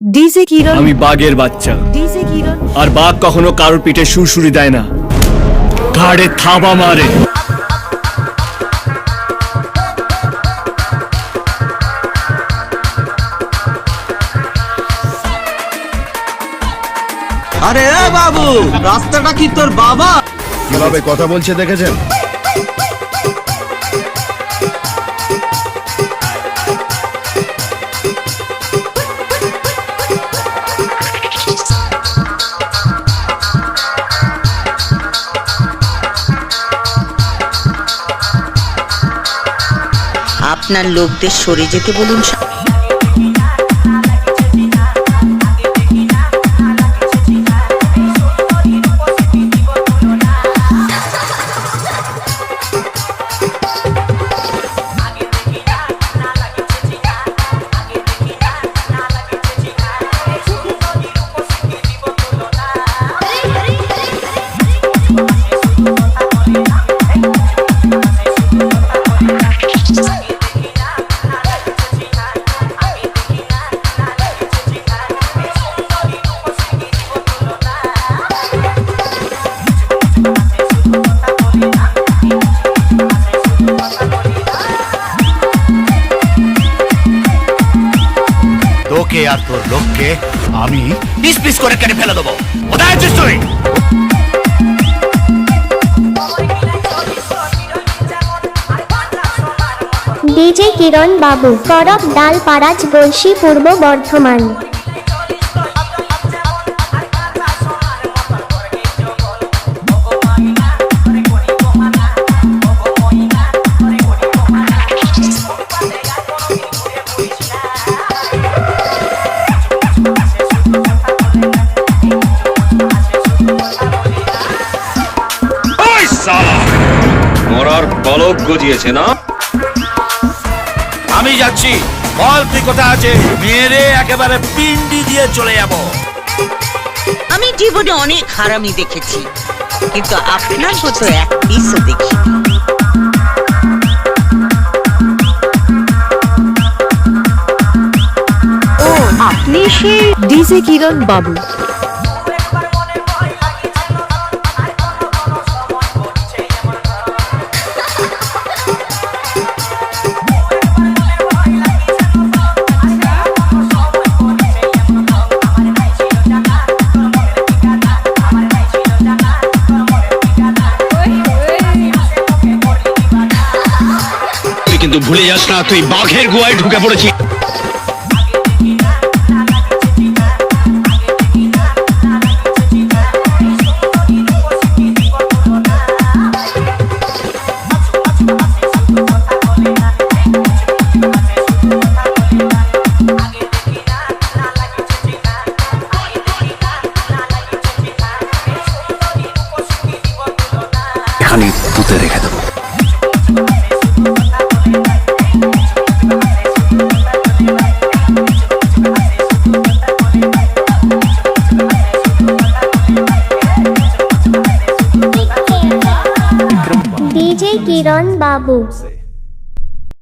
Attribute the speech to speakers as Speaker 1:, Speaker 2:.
Speaker 1: DJ কিরণ
Speaker 2: আমি বাঘের বাচ্চা।
Speaker 1: ডিজে কিরণ
Speaker 2: আর বাঘ কখনো কারোর পিঠে সুরসুরি দেয় না। ঘাড়ে থাবা মারে।
Speaker 3: আরে বাবু রাস্তাটা কি তোর বাবা?
Speaker 4: কীভাবে কথা বলছে দেখেছেন?
Speaker 5: আপনার লোকদের সরে যেতে বলুন
Speaker 4: আর তোর লোককে আমি পিস পিস করে কেটে ফেলে দেবো। কোথায় আছিস তুই?
Speaker 6: ডিজে কিরণ বাবু, করব ডাল পাড়াজ বলশি পূর্ব বর্ধমান।
Speaker 7: মরার গজিয়েছে না?
Speaker 4: আমি যাচ্ছি। বল তুই কোথায় আছে মেরে একেবারে পিন্ডি দিয়ে চলে যাব।
Speaker 5: আমি জীবনে অনেক হারামি দেখেছি কিন্তু আপনার মতো এক পিসও দেখি
Speaker 1: ও আপনি সেই ডিজে কিরণ বাবু।
Speaker 7: কিন্তু ভুলে যাস না তুই বাঘের গুয়ায় ঢুকে পড়েছিস।
Speaker 4: এখানে পুঁতে রেখে দেবো।
Speaker 6: ডিজে কিরণ বাবু